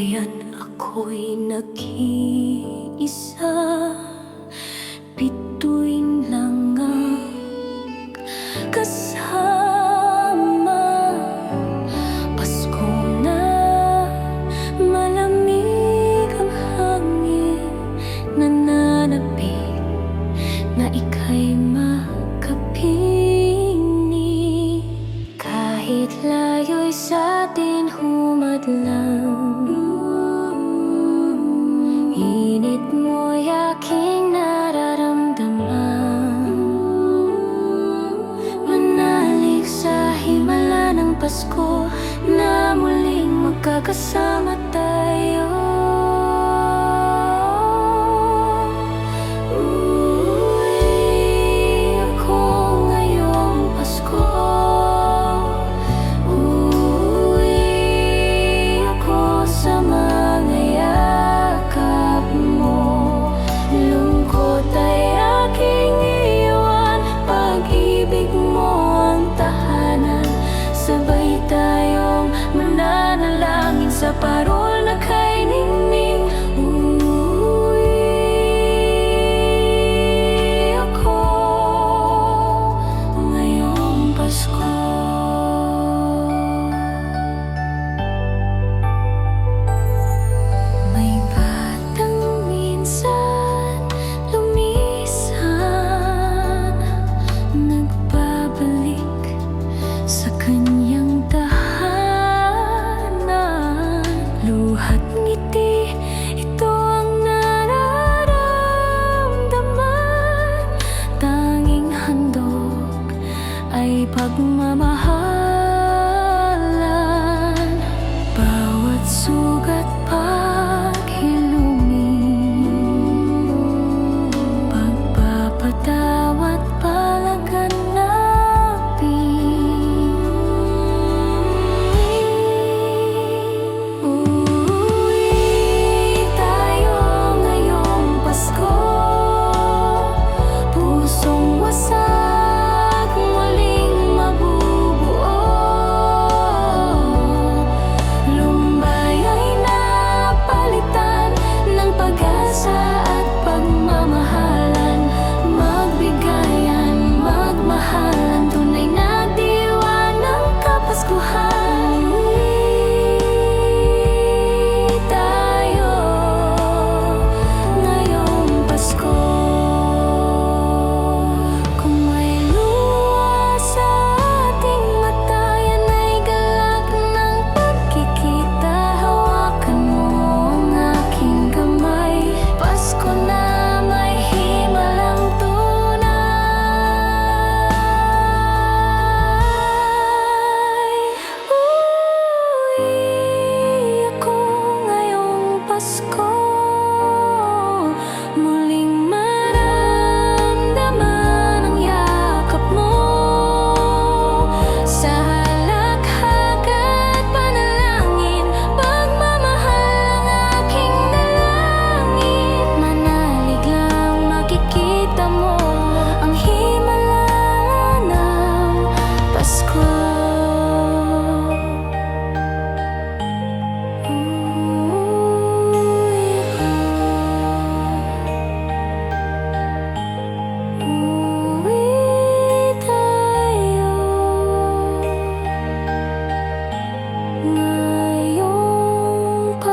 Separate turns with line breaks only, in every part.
ako'y nag-iisa Bituin lang ang kasama. Pasko na malamig ang hangin Nananapig na ika'y makapiling Kahit layo'y sa atin humadlang Pasko Na muling magkakasama tayo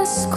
です